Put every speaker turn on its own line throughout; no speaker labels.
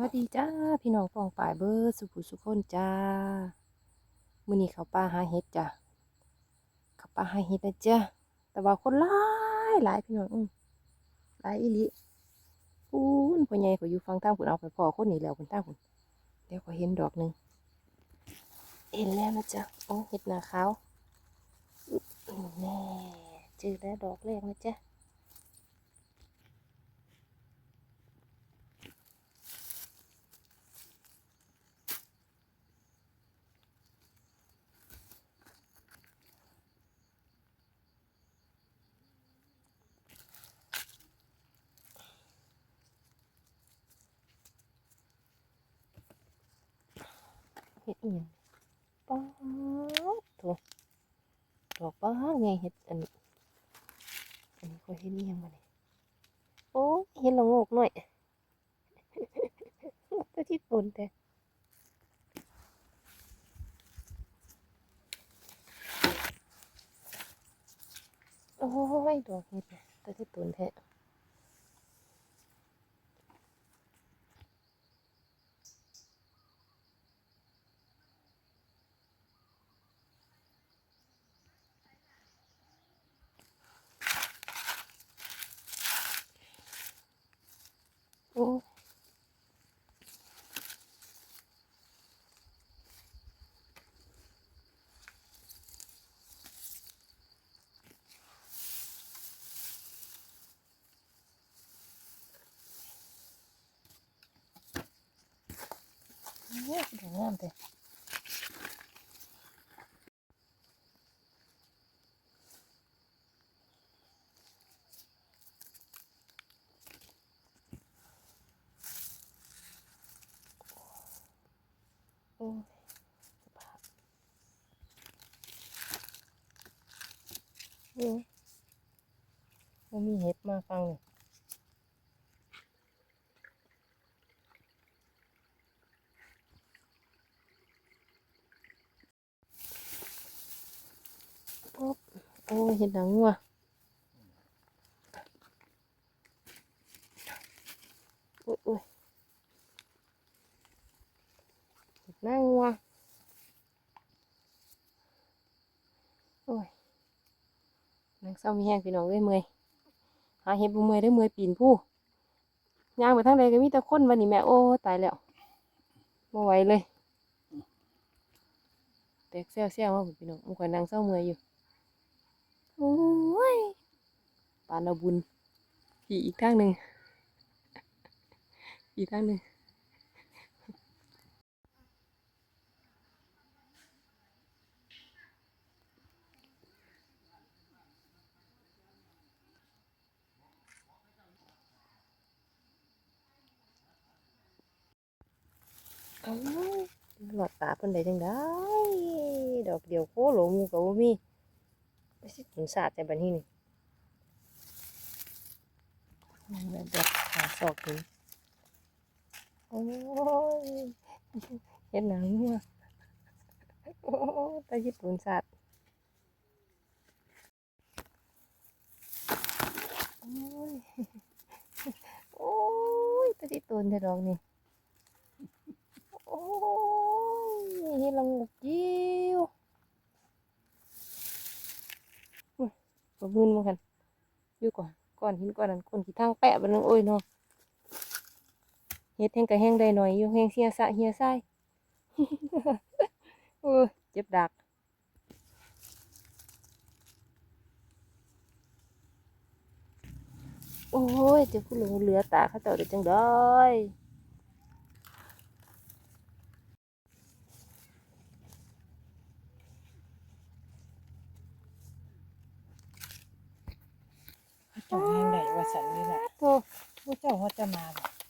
วัสดีจ้าพี่น้องปองป่ายเบอร์สุขุสุขคนจ้ามือนี้เขาป่าหาเห็ดจ้ะเขาป่าหาเห็ดนะจ้ะแต่ว่าคนหลายหลายพี่น้องอื้อหลายอีหลีอู้นพ่อใหญ่เขาอยู่ฟังทางคุณเอาไปพอคนนี้แล้วคุณทางคุณเดี๋ยวก็เห็นดอกหนึ่งเห็นแล้วนะจ๊ะโอ้เห็ดหนาขาวแน่เจอแล้วดอกแรกนะจ๊ะ เห็ดอีหยังป๊าดโถดอกป๊าดไงเห็ดอันนี้ อันนี้ก็เห็ดอีหยังมาเนี่ยโอ้เห็ดละงกหน่อยแต่ที่ต้นแต่โอ้ยดอกเห็ดเนี่ยแต่ที่ต้นแท้ ดอกงามแต่โอ้ยสภาพโอ้ยมีเห็ดมาฟังเลย ปุ๊บโอ้ยเห็ดหนังงัวโอ้ยโอ้ยเห็ดหน้างัวโอ้ยนางเศร้ามีแห้งพี่น้องเอ้ยเมื่อยหาเห็ดบุเมื่อยได้เมื่อยปีนผู้ย่างไปทางใดก็มีแต่คนวันนี้แม่โอ้ตายแล้วไม่ไหวเลยแตกเซี่ยวเซี่ยวๆมาพุ่นพี่น้องมันคอยนางเศร้าเมื่อยอยู่ โอ้ยปานเอาบุญผีอีกทางหนึ่งอีกทางหนึ่งเอ้ยหลอดตาเพิ่นไดจังได้ ดอกเดียวโคโหลมูกับบ่มีไม่ใช่ถุงสาดแต่บันนี้นี่ มันแบบแบบหาศอกถึงโอ้ยเห็นหนังมัวโอ้ยตาญี่ปุ่นสาดโอ้ยโอ้ยตาที่ตุนเธอดอกนี่โอ้ยเห็นละงูกิ้วบ่มืนมากันอยู่ก่อน ก่อนหินก่อนนั้นคนขี้ทางแปะบันนึงโอ้ยเนาะเฮ็ดแห้งกะแห้งได้หน่อยอยู่แห้งเสียสะเฮียไส้โอ้ยเจ็บดักโอ้ยเจ้าผู้หลงเหลือตาเขาเจ้าได้จังได้
เจ้าแห่งใดว่า สันนี่แหละ
โธ่
ผู้เจ้าว่าจะมาบ่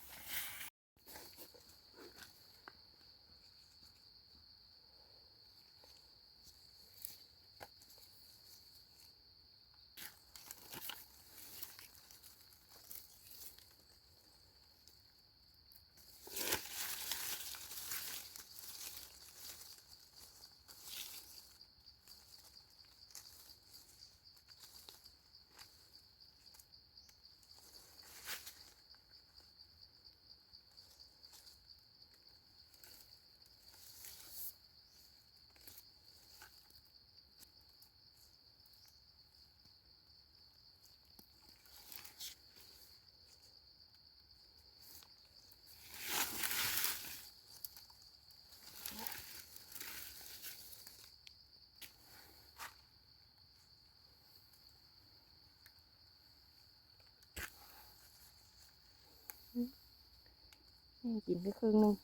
ยังกินไปครึ่งหนึง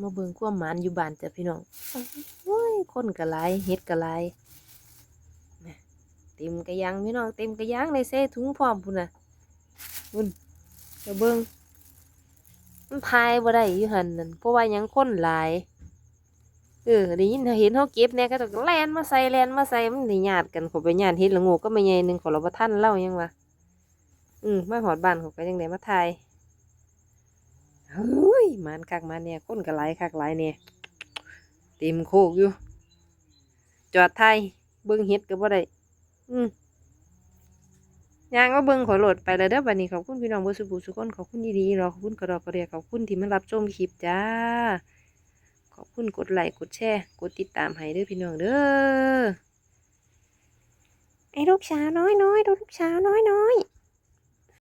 มาเบิ่งความหมานอยู่บ้านจ้ะพี่น้องโอ้ยคนกะหลายเฮ็ดกะหลายนะเต็มกระยังพี่น้องเต็มกระยังในเซ่ถุงพร้อมพุ่นน่ะพุ่นจะเบิ่งมันพายบ่ได้อยู่หันนั่นเพราะว่ายังคนหลายเออได้ยินเห็นเขาเก็บเนี่ยก็ต้องแลนมาใส่แลนมาใส่มันได้ญาติกันขาไปญาติเฮ็ดละโงูก็ไม่ใหญ่หนึ่งขอเราบ่ทันเล่ายังวะ อืมมาหอดบ้านเขาก็ยังได้มาถ่ายเฮ้ยมันคักมันเนี่ยคนก็หลคักหลเนี่ยเต็มโคกอยู่ จอดถ่ายเบิ่งเฮ็ดก็บ่ได้อืมยางก็เบิ่งขอโหลดไปแล้วเด้อบัดนี้ขอบคุณพี่น้องเบ่สุบุสุคนขอบคุณดีๆรอขอบคุณกระดอกกระเดียขอบคุณที่มารับชมคลิปจ้า ขอบคุณกดไลค์กดแชร์กดติดตามให้เด้อพี่น้องเด้อไอ้ลูกช้าน้อยน้อยๆดูลูกช้าน้อยน้อยๆ